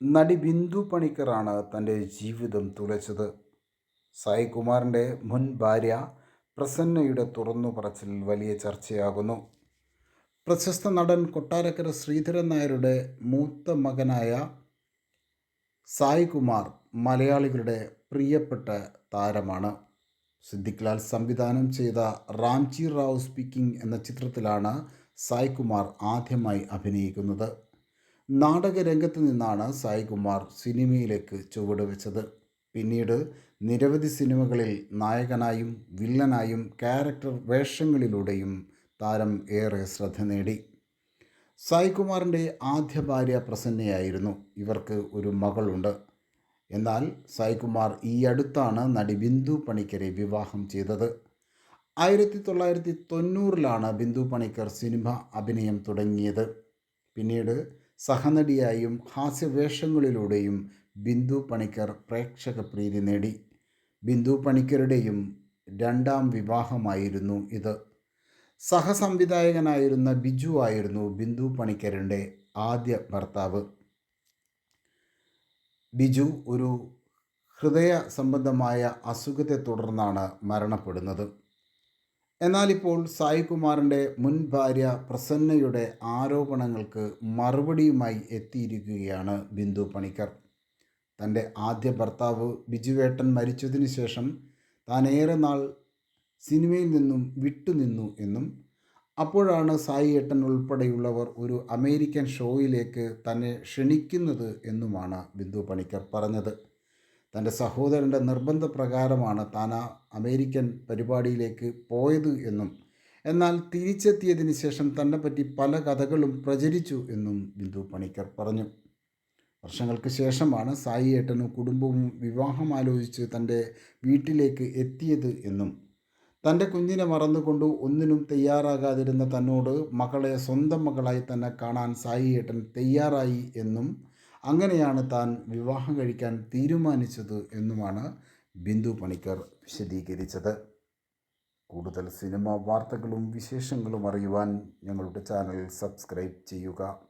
നടി ബിന്ദു പണിക്കറാണ് തന്റെ ജീവിതം തുലച്ചത് സായികുമാറിന്റെ മുൻ ഭാര്യ പ്രസന്നയുടെ തുറന്നു പറച്ചിൽ വലിയ ചർച്ചയാകുന്നു. പ്രശസ്ത നടൻ കൊട്ടാരക്കര ശ്രീധരൻ നായരുടെ മൂത്ത മകനായ സായികുമാർ മലയാളികളുടെ പ്രിയപ്പെട്ട താരമാണ്. സിദ്ദിഖ്ലാൽ സംവിധാനം ചെയ്ത റാംചി റാവു സ്പീക്കിംഗ് എന്ന ചിത്രത്തിലാണ് സായികുമാർ ആദ്യമായി അഭിനയിക്കുന്നത്. നാടകരംഗത്ത് നിന്നാണ് സായികുമാർ സിനിമയിലേക്ക് ചുവടുവെച്ചത് പിന്നീട് നിരവധി സിനിമകളിൽ നായകനായും വില്ലനായും ക്യാരക്ടർ വേഷങ്ങളിലൂടെയും താരം ഏറെ ശ്രദ്ധ നേടി. സായികുമാറിന്റെ ആദ്യ ഭാര്യ പ്രസന്നയായിരുന്നു. ഇവർക്ക് ഒരു മകളുണ്ട്. എന്നാൽ സായികുമാർ ഈ അടുത്താണ് നടി ബിന്ദു പണിക്കരെ വിവാഹം ചെയ്തത്. ആയിരത്തി തൊള്ളായിരത്തി തൊണ്ണൂറിലാണ് ബിന്ദു പണിക്കർ സിനിമ അഭിനയം തുടങ്ങിയത്. പിന്നീട് സഹനടിയായും ഹാസ്യവേഷങ്ങളിലൂടെയും ബിന്ദു പണിക്കർ പ്രേക്ഷക പ്രീതി നേടി. ബിന്ദു പണിക്കരുടെയും രണ്ടാം വിവാഹമായിരുന്നു ഇത്. സഹസംവിധായകനായിരുന്ന ബിജു ആയിരുന്നു ബിന്ദു പണിക്കരന്റെ ആദ്യ ഭർത്താവ്. ബിജു ഒരു ഹൃദയ സംബന്ധമായ അസുഖത്തെ തുടർന്നാണ് മരണപ്പെടുന്നത്. എന്നാൽ ഇപ്പോൾ സായികുമാറിന്റെ മുൻ ഭാര്യ പ്രസന്നയുടെ ആരോപണങ്ങൾക്ക് മറുപടിയുമായി എത്തിയിരിക്കുകയാണ് ബിന്ദു പണിക്കർ. തന്റെ ആദ്യ ഭർത്താവ് ബിജുവേട്ടൻ മരിച്ചതിന് ശേഷം താൻ ഏറെ നാൾ സിനിമയിൽ നിന്നും വിട്ടുനിന്നു എന്നും അപ്പോഴാണ് സായി ഏട്ടൻ ഉൾപ്പെടെയുള്ളവർ ഒരു അമേരിക്കൻ ഷോയിലേക്ക് തന്നെ ക്ഷണിക്കുന്നത് എന്നുമാണ് ബിന്ദു പണിക്കർ പറഞ്ഞത്. തന്റെ സഹോദരന്റെ നിർബന്ധപ്രകാരമാണ് താൻ ആ അമേരിക്കൻ പരിപാടിയിലേക്ക് പോയത് എന്നും എന്നാൽ തിരിച്ചെത്തിയതിന് ശേഷം തന്നെ പറ്റി പല കഥകളും പ്രചരിച്ചു എന്നും ബിന്ദു പണിക്കർ പറഞ്ഞു. വർഷങ്ങൾക്ക് ശേഷമാണ് സായി ഏട്ടനും കുടുംബവും വിവാഹം ആലോചിച്ച് തന്റെ വീട്ടിലേക്ക് എത്തിയത് എന്നും തന്റെ കുഞ്ഞിനെ മറന്നുകൊണ്ട് ഒന്നിനും തയ്യാറാകാതിരുന്ന തന്നോട് മകളെ സ്വന്തം മകളായി തന്നെ കാണാൻ സായി ഏട്ടൻ തയ്യാറായി എന്നും അങ്ങനെയാണ് താൻ വിവാഹം കഴിക്കാൻ തീരുമാനിച്ചത് എന്നുമാണ് ബിന്ദു പണിക്കർ വിശദീകരിച്ചത്. കൂടുതൽ സിനിമ വാർത്തകളും വിശേഷങ്ങളും അറിയുവാൻ ഞങ്ങളുടെ ചാനൽ സബ്സ്ക്രൈബ് ചെയ്യുക.